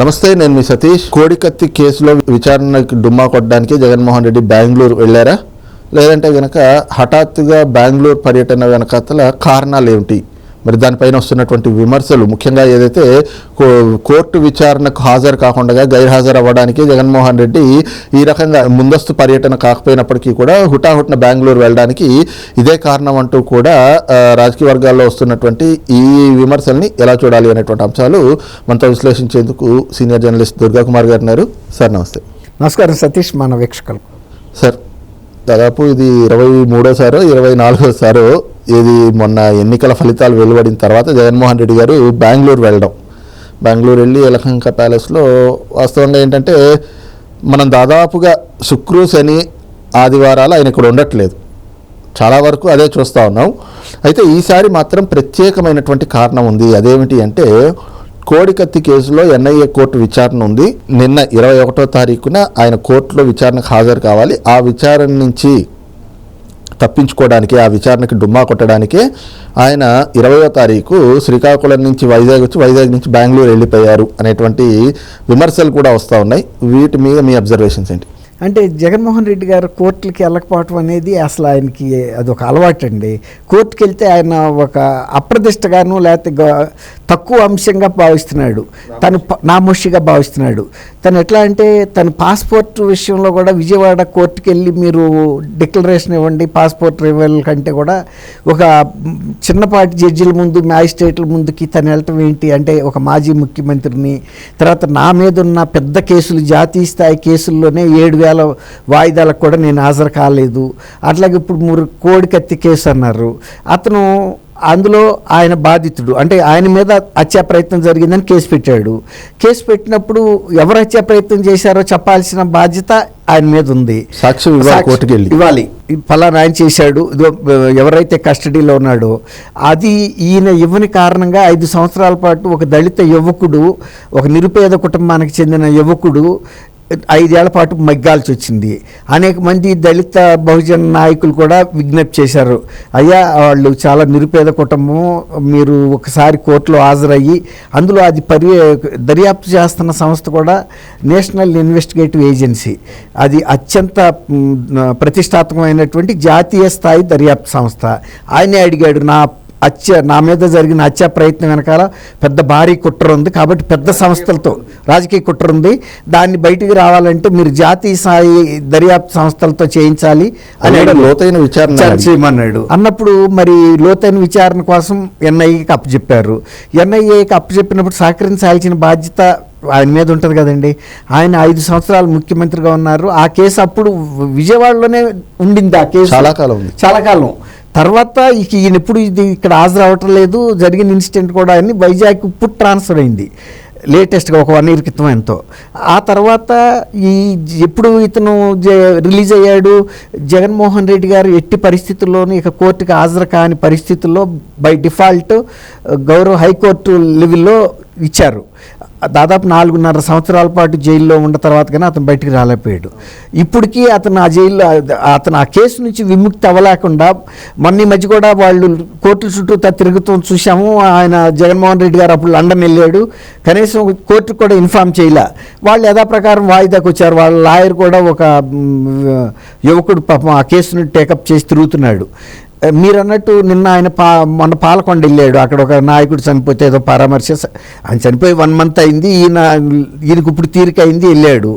నమస్తే నేను మీ సతీష్. కోడికత్తి కేసులో విచారణకి డుమ్మా కొట్టడానికి జగన్మోహన్ రెడ్డి బెంగళూరు వెళ్ళారా? లేదంటే గనక హఠాత్తుగా బెంగళూరు పర్యటన వెనకాతల కారణాలు ఏమిటి మరి దానిపైన వస్తున్నటువంటి విమర్శలు. ముఖ్యంగా ఏదైతే కో- కోర్టు విచారణకు హాజరు కాకుండా గైర్హాజరు అవ్వడానికి జగన్మోహన్ రెడ్డి ఈ రకంగా ముందస్తు పర్యటన కాకపోయినప్పటికీ కూడా హుటాహుటిన బెంగళూరు వెళ్ళడానికి ఇదే కారణం అంటూ కూడా రాజకీయ వర్గాల్లో వస్తున్నటువంటి ఈ విమర్శల్ని ఎలా చూడాలి అనేటువంటి అంశాలు మనతో విశ్లేషించేందుకు సీనియర్ జర్నలిస్ట్ దుర్గా కుమార్ గారు ఉన్నారు. సార్ నమస్తే. నమస్కారం సతీష్ మన వీక్షకులకు. సార్ దాదాపు ఇది ఇరవై మూడోసారో ఇరవై నాలుగోసారో ఇది మొన్న ఎన్నికల ఫలితాలు వెలువడిన తర్వాత జగన్మోహన్ రెడ్డి గారు బెంగళూరు వెళ్ళడం. బెంగళూరు వెళ్ళి యలహంక ప్యాలెస్లో వాస్తవంగా ఏంటంటే మనం దాదాపుగా శుక్రు శని ఆదివారాలు ఆయన ఇక్కడ ఉండట్లేదు. చాలా వరకు అదే చూస్తూ ఉన్నాం. అయితే ఈసారి మాత్రం ప్రత్యేకమైనటువంటి కారణం ఉంది. అదేమిటి అంటే కోడికత్తి కేసులో ఎన్ఐఏ కోర్టు విచారణ ఉంది. నిన్న ఇరవై ఒకటో తారీఖున ఆయన కోర్టులో విచారణకు హాజరు కావాలి. ఆ విచారణ నుంచి తప్పించుకోవడానికి ఆ విచారణకి డుమ్మా కొట్టడానికే ఆయన ఇరవయో తారీఖు శ్రీకాకుళం నుంచి వైజాగ్ వచ్చి వైజాగ్ నుంచి బెంగళూరు వెళ్ళిపోయారు అనేటువంటి విమర్శలు కూడా వస్తూ ఉన్నాయి. వీటి మీద మీ అబ్జర్వేషన్స్ ఏంటి? అంటే జగన్మోహన్ రెడ్డి గారు కోర్టులకి వెళ్ళకపోవటం అనేది అసలు ఆయనకి అదొక అలవాటు అండి కోర్టుకి వెళ్తే ఆయన ఒక అప్రదిష్టగాను లేకపోతే తక్కువ అంశంగా భావిస్తున్నాడు. తను నామోషిగా భావిస్తున్నాడు. తను ఎట్లా అంటే తన పాస్పోర్ట్ విషయంలో కూడా విజయవాడ కోర్టుకి వెళ్ళి మీరు డిక్లరేషన్ ఇవ్వండి పాస్పోర్ట్ రివల్ కంటే కూడా ఒక చిన్నపాటి జడ్జిల ముందు మ్యాజిస్ట్రేట్ల ముందుకి తను వెళ్ళటం ఏంటి అంటే ఒక మాజీ ముఖ్యమంత్రిని తర్వాత నా మీద ఉన్న పెద్ద కేసులు జాతీయ స్థాయి కేసుల్లోనే ఏడు వేల వాయిదాలకు కూడా నేను హాజరు కాలేదు. అట్లాగే ఇప్పుడు మూడు కోడి కత్తి కేసు అన్నారు. అతను అందులో ఆయన బాధితుడు. అంటే ఆయన మీద హత్యా ప్రయత్నం జరిగిందని కేసు పెట్టాడు. కేసు పెట్టినప్పుడు ఎవరు హత్యా ప్రయత్నం చేశారో చెప్పాల్సిన బాధ్యత ఆయన మీద ఉంది. సాక్ష్యం ఇవ్వాలి ఫలానా ఆయన చేశాడు. ఎవరైతే కస్టడీలో ఉన్నాడో అది ఈయన ఇవ్వని కారణంగా ఐదు సంవత్సరాల పాటు ఒక దళిత యువకుడు ఒక నిరుపేద కుటుంబానికి చెందిన యువకుడు ఐదేళ్ళ పాటు మగ్గాల్సి వచ్చింది. అనేక మంది దళిత బహుజన నాయకులు కూడా విజ్ఞప్తి చేశారు. అయ్యా వాళ్ళు చాలా నిరుపేద కుటుంబం మీరు ఒకసారి కోర్టులో హాజరయ్యి అందులో అది పరి దర్యాప్తు చేస్తున్న సంస్థ కూడా నేషనల్ ఇన్వెస్టిగేటివ్ ఏజెన్సీ. అది అత్యంత ప్రతిష్టాత్మకమైనటువంటి జాతీయ స్థాయి దర్యాప్తు సంస్థ. ఆయనే అడిగాడు నా హత్య నా మీద జరిగిన హత్య ప్రయత్నం వెనకాల పెద్ద భారీ కుట్ర ఉంది. కాబట్టి పెద్ద సంస్థలతో రాజకీయ కుట్ర ఉంది. దాన్ని బయటికి రావాలంటే మీరు జాతీయ స్థాయి దర్యాప్తు సంస్థలతో చేయించాలి. అని. లోతైన విచారణ చేయమన్నాడు. అన్నప్పుడు మరి లోతైన విచారణ కోసం ఎన్ఐఏకి అప్పచెప్పారు. ఎన్ఐఏకి అప్పచెప్పినప్పుడు సహకరించాల్సిన బాధ్యత ఆయన మీద ఉంటుంది కదండి. ఆయన ఐదు సంవత్సరాలు ముఖ్యమంత్రిగా ఉన్నారు. ఆ కేసు అప్పుడు విజయవాడలోనే ఉండింది ఆ కేసు. చాలా కాలం ఉంది. చాలా కాలం. తర్వాత ఇక ఈయన ఎప్పుడు ఇది ఇక్కడ హాజరు అవ్వటం లేదు. జరిగిన ఇన్సిడెంట్ కూడా అని వైజాగ్ ఇప్పుడు ట్రాన్స్ఫర్ అయింది. లేటెస్ట్గా ఒక వన్ ఇయర్ క్రితం ఎంతో. ఆ తర్వాత ఈ ఎప్పుడు ఇతను రిలీజ్ అయ్యాడు? జగన్మోహన్ రెడ్డి గారు ఎట్టి పరిస్థితుల్లోనూ ఇక కోర్టుకి హాజరు కాని పరిస్థితుల్లో బై డిఫాల్ట్ గౌరవ హైకోర్టు లెవెల్లో ఇచ్చారు. దాదాపు నాలుగున్నర సంవత్సరాల పాటు జైల్లో ఉన్న తర్వాత కానీ అతను బయటికి రాలేకపోయాడు. ఇప్పటికీ అతను ఆ జైల్లో అతను ఆ కేసు నుంచి విముక్తి అవ్వలేకుండా మొన్న ఈ మధ్య కూడా వాళ్ళు కోర్టుల చుట్టూ తిరుగుతూ చూసాము ఆయన జగన్మోహన్ రెడ్డి గారు అప్పుడు లండన్ వెళ్ళాడు. కనీసం కోర్టుకు కూడా ఇన్ఫామ్ చేయలే. వాళ్ళు యథాప్రకారం వాయిదాకు వచ్చారు. వాళ్ళ లాయర్ కూడా ఒక యువకుడు పాపం ఆ కేసును టేకప్ చేసి తిరుగుతున్నాడు. మీరు అన్నట్టు నిన్న ఆయన పా మొన్న పాలకొండ వెళ్ళాడు. అక్కడ ఒక నాయకుడు చనిపోతే ఏదో పరామర్శ ఆయన చనిపోయి వన్ మంత్ అయింది. ఈయన ఈయనకు ఇప్పుడు తీరిక అయింది వెళ్ళాడు.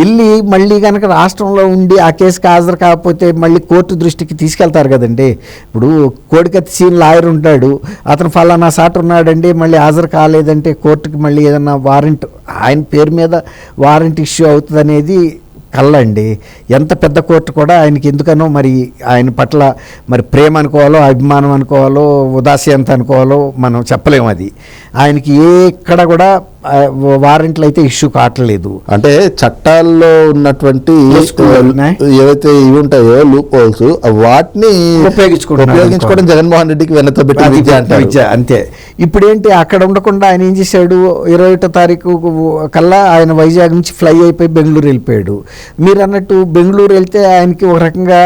వెళ్ళి మళ్ళీ కనుక రాష్ట్రంలో ఉండి ఆ కేసుకి హాజరు కాకపోతే మళ్ళీ కోర్టు దృష్టికి తీసుకెళ్తారు కదండి. ఇప్పుడు కోడికత్తి సీన్ లాయర్ ఉంటాడు. అతను ఫలానా సాట్ ఉన్నాడండి మళ్ళీ హాజరు కాలేదంటే కోర్టుకి మళ్ళీ ఏదన్నా వారెంట్ ఆయన పేరు మీద వారెంట్ ఇష్యూ అవుతుంది అనేది కళ్ళండి. ఎంత పెద్ద కోర్టు కూడా ఆయనకి ఎందుకనో మరి ఆయన పట్ల మరి ప్రేమ అనుకోవాలో అభిమానం అనుకోవాలో ఉదాసీనత అనుకోవాలో మనం చెప్పలేము అది. ఆయనకి ఏ ఇక్కడ కూడా వారెంట్లు అయితే ఇష్యూ కావట్లేదు. అంటే చట్టాల్లో ఉన్నటువంటి. ఏవైతే ఇవి ఉంటాయో లూప్ హోల్స్ వాటిని ఉపయోగించుకుంటున్నాడు ఉపయోగించుకోవడం జగన్మోహన్ రెడ్డికి వెనతో పెట్టి విద్య అంటారు. విద్య, అంతే. ఇప్పుడు ఏంటి అక్కడ ఉండకుండా ఆయన ఏం చేశాడు? ఇరవై ఒకటో తారీఖు కల్లా ఆయన వైజాగ్ నుంచి ఫ్లై అయిపోయి బెంగళూరు వెళ్ళిపోయాడు. మీరు అన్నట్టు బెంగళూరు వెళ్తే ఆయనకి ఒక రకంగా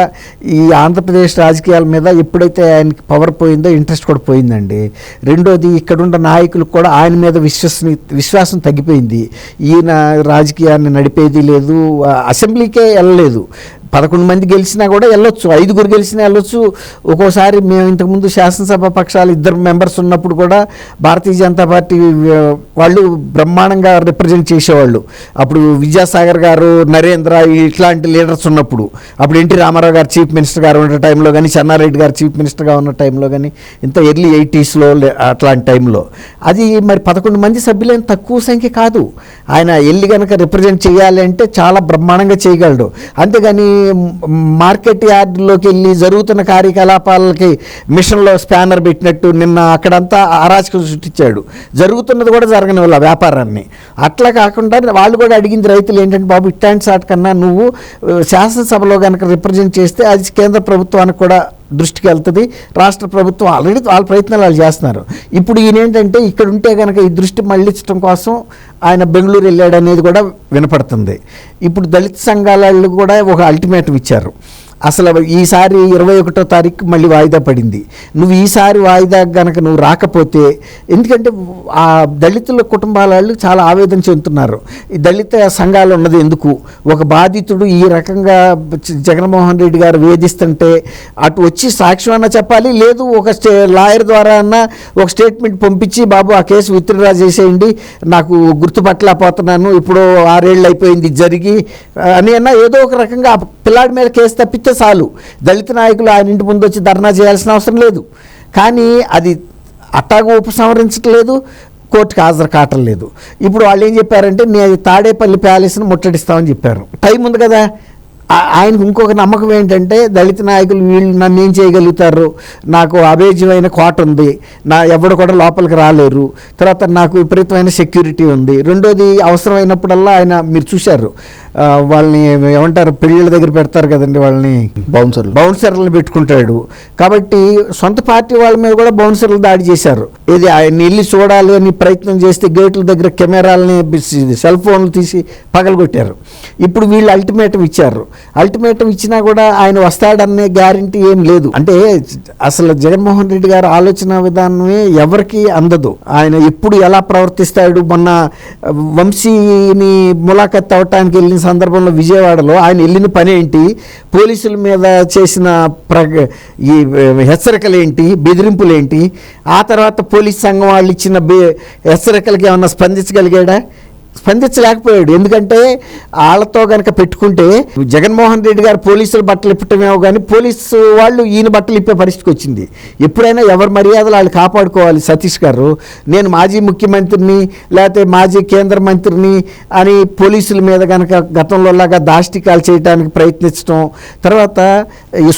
ఈ ఆంధ్రప్రదేశ్ రాజకీయాల మీద ఎప్పుడైతే ఆయనకి పవర్ పోయిందో ఇంట్రెస్ట్ కూడా పోయిందండి. రెండోది ఇక్కడున్న నాయకులకు కూడా ఆయన మీద విశ్వసని విశ్వాసం తగ్గిపోయింది. ఈయన రాజకీయాన్ని నడిపేది లేదు అసెంబ్లీకే వెళ్ళలేదు. పదకొండు మంది గెలిచినా కూడా వెళ్ళొచ్చు. ఐదుగురు గెలిచినా వెళ్ళొచ్చు. ఒక్కోసారి మేము ఇంతకుముందు శాసనసభ పక్షాలు ఇద్దరు మెంబర్స్ ఉన్నప్పుడు కూడా భారతీయ జనతా పార్టీ వాళ్ళు బ్రహ్మాండంగా రిప్రజెంట్ చేసేవాళ్ళు. అప్పుడు విద్యాసాగర్ గారు నరేంద్ర ఇట్లాంటి లీడర్స్ ఉన్నప్పుడు. అప్పుడు ఎన్టీ రామారావు గారు చీఫ్ మినిస్టర్ గారు ఉన్న టైంలో కానీ చెన్నారెడ్డి గారు చీఫ్ మినిస్టర్గా ఉన్న టైంలో కానీ ఇంత ఎర్లీ ఎయిటీస్లో అట్లాంటి టైంలో. అది మరి పదకొండు మంది సభ్యులేం తక్కువ సంఖ్య కాదు. ఆయన వెళ్ళి కనుక రిప్రజెంట్ చేయాలి అంటే చాలా బ్రహ్మాండంగా చేయగలడు. అంతేగాని మార్కెట్ యార్డ్లోకి వెళ్ళి జరుగుతున్న కార్యకలాపాలకి మిషన్లో స్పానర్ పెట్టినట్టు నిన్న అక్కడంతా అరాచకం సృష్టించాడు. జరుగుతున్నది కూడా జరగని వాళ్ళ వ్యాపారాన్ని. అట్లా కాకుండా వాళ్ళు కూడా అడిగింది రైతులు ఏంటంటే బాబు ఇట్లాంటి సాట్ కన్నా నువ్వు శాసనసభలో కనుక రిప్రజెంట్ చేస్తే అది కేంద్ర ప్రభుత్వానికి కూడా దృష్టికి వెళ్తుంది. రాష్ట్ర ప్రభుత్వం ఆల్రెడీ వాళ్ళ ప్రయత్నాలు వాళ్ళు చేస్తున్నారు. ఇప్పుడు ఈయన ఏంటంటే ఇక్కడ ఉంటే కనుక ఈ దృష్టి మళ్ళించడం కోసం ఆయన బెంగళూరు వెళ్ళాడు అనేది కూడా వినపడుతుంది. ఇప్పుడు దళిత సంఘాల వాళ్ళు కూడా ఒక అల్టిమేటం ఇచ్చారు. అసలు ఈసారి ఇరవై ఒకటో తారీఖు మళ్ళీ వాయిదా పడింది. నువ్వు ఈసారి వాయిదా గనక నువ్వు రాకపోతే ఎందుకంటే ఆ దళితుల కుటుంబాల వాళ్ళు చాలా ఆవేదన చెందుతున్నారు. ఈ దళిత సంఘాలు ఉన్నది ఎందుకు? ఒక బాధితుడు ఈ రకంగా జగన్మోహన్ రెడ్డి గారు వేధిస్తుంటే అటు వచ్చి సాక్ష్యం అన్నా చెప్పాలి లేదు ఒక స్టే లాయర్ ద్వారా అన్నా ఒక స్టేట్మెంట్ పంపించి బాబు ఆ కేసు విత్డ్రా చేసేయండి నాకు గుర్తుపట్టలేకపోతున్నాను ఇప్పుడు ఆరేళ్ళు అయిపోయింది జరిగి అని అన్నా ఏదో ఒక రకంగా ఆ పిల్లాడి మీద కేసు తప్పిస్తే చాలు. దళిత నాయకులు ఆయన ఇంటి ముందు వచ్చి ధర్నా చేయాల్సిన అవసరం లేదు. కానీ అది అట్టాగా ఉపసంహరించట్లేదు కోర్టుకు హాజరు కావటం లేదు ఇప్పుడు వాళ్ళు ఏం చెప్పారంటే నేను తాడేపల్లి ప్యాలెస్ని ముట్టడిస్తామని చెప్పారు. టైం ఉంది కదా. ఆయనకు ఇంకొక నమ్మకం ఏంటంటే దళిత నాయకులు వీళ్ళు నన్ను ఏం చేయగలుగుతారు? నాకు అభేజ్యమైన కోట ఉంది. నా ఎవడు కూడా లోపలికి రాలేరు. తర్వాత నాకు విపరీతమైన సెక్యూరిటీ ఉంది. రెండోది అవసరమైనప్పుడల్లా ఆయన మీరు చూశారు. వాళ్ళని ఏమంటారు? పెళ్ళిళ్ళ దగ్గర పెడతారు కదండి వాళ్ళని. బౌన్సర్లు. బౌన్సర్లను పెట్టుకుంటాడు. కాబట్టి సొంత పార్టీ వాళ్ళ మీద కూడా బౌన్సర్లు దాడి చేశారు. ఇది ఆయన వెళ్ళి చూడాలి అని ప్రయత్నం చేస్తే గేట్ల దగ్గర కెమెరాలని సెల్ ఫోన్లు తీసి పగలగొట్టారు. ఇప్పుడు వీళ్ళు అల్టిమేటం ఇచ్చారు. అల్టిమేటం ఇచ్చినా కూడా ఆయన వస్తాడనే గ్యారంటీ ఏం లేదు. అంటే అసలు జగన్మోహన్ రెడ్డి గారు ఆలోచన విధానమే ఎవరికి అందదు. ఆయన ఎప్పుడు ఎలా ప్రవర్తిస్తాడు మొన్న వంశీని ములాఖత్ అవటానికి వెళ్ళిన సందర్భంలో విజయవాడలో ఆయన వెళ్ళిన పని ఏంటి? పోలీసుల మీద చేసిన ప్రగ ఈ హెచ్చరికలేంటి బెదిరింపులేంటి ఆ తర్వాత పోలీస్ సంఘం వాళ్ళు ఇచ్చిన బె హెచ్చరికలకి ఏమన్నా స్పందించగలిగాడా? స్పందించలేకపోయాడు. ఎందుకంటే వాళ్ళతో కనుక పెట్టుకుంటే జగన్మోహన్ రెడ్డి గారు పోలీసులు బట్టలు ఇప్పటమేమో కానీ పోలీసు వాళ్ళు ఈయన బట్టలు ఇప్పే పరిస్థితికి వచ్చింది. ఎప్పుడైనా ఎవరి మర్యాదలు వాళ్ళు కాపాడుకోవాలి సతీష్ గారు. నేను మాజీ ముఖ్యమంత్రిని లేకపోతే మాజీ కేంద్ర మంత్రిని అని పోలీసుల మీద కనుక గతంలో లాగా దాష్టికాలు చేయడానికి ప్రయత్నించడం తర్వాత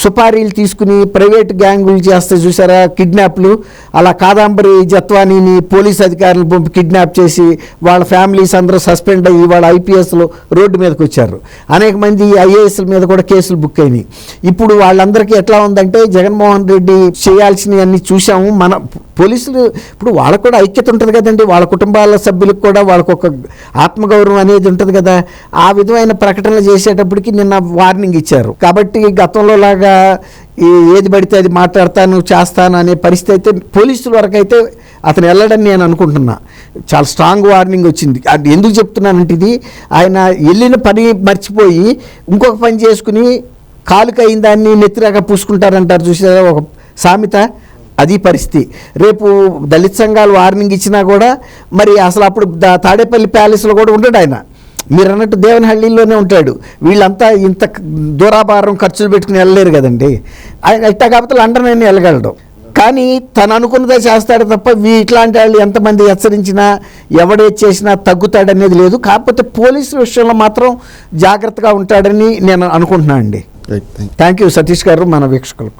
సుపారీలు తీసుకుని ప్రైవేట్ గ్యాంగులు చేస్తే చూసారా కిడ్నాప్లు అలా కాదాంబరి జత్వానీని పోలీస్ అధికారులు పంపి కిడ్నాప్ చేసి వాళ్ళ ఫ్యామిలీస్ అందరూ సస్పెండ్ అయ్యి వాళ్ళ ఐపీఎస్లు రోడ్డు మీదకి వచ్చారు. అనేక మంది ఐఏఎస్ల మీద కూడా కేసులు బుక్ అయినాయి. ఇప్పుడు వాళ్ళందరికీ ఎట్లా ఉందంటే జగన్మోహన్ రెడ్డి చేయాల్సినవి అన్ని చూసాము మన పోలీసులు ఇప్పుడు వాళ్ళకు కూడా ఐక్యత ఉంటుంది కదండి. వాళ్ళ కుటుంబాల సభ్యులకు కూడా వాళ్ళకు ఒక ఆత్మగౌరవం అనేది ఉంటుంది కదా. ఆ విధమైన ప్రకటనలు చేసేటప్పటికి నిన్న వార్నింగ్ ఇచ్చారు. కాబట్టి గతంలో లాగా ఈ ఏది పడితే అది మాట్లాడతాను చేస్తాను అనే పరిస్థితి అయితే పోలీసుల వరకు అయితే అతను వెళ్ళడని నేను అనుకుంటున్నా. చాలా స్ట్రాంగ్ వార్నింగ్ వచ్చింది. అది ఎందుకు చెప్తున్నానంటే ఇది ఆయన వెళ్ళిన పని మర్చిపోయి ఇంకొక పని చేసుకుని కాలుకి అయిన దాన్ని నెత్తిరాగా పూసుకుంటారంటారు చూసారా ఒక సామెత? అది పరిస్థితి. రేపు దళిత సంఘాలు వార్నింగ్ ఇచ్చినా కూడా మరి అసలు అప్పుడు దా- తాడేపల్లి ప్యాలెస్లో కూడా ఉండడు ఆయన. మీరు అన్నట్టు దేవనహಳ್ಳಿలోనే ఉంటాడు. వీళ్ళంతా ఇంత దూరాభారం ఖర్చులు పెట్టుకుని వెళ్ళలేరు కదండి. ఆయన ఇట్టా కాకపోతే లండన్ అయినా వెళ్ళగలడు. కానీ తను అనుకున్నదే చేస్తాడు తప్ప వీ ఇట్లాంటి వాళ్ళు ఎంతమంది హెచ్చరించినా ఎవడే చేసినా తగ్గుతాడనేది లేదు. కాకపోతే పోలీసుల విషయంలో మాత్రం జాగ్రత్తగా ఉంటాడని నేను అనుకుంటున్నాను అండి థ్యాంక్ యూ సతీష్ గారు మన వీక్షకులకు.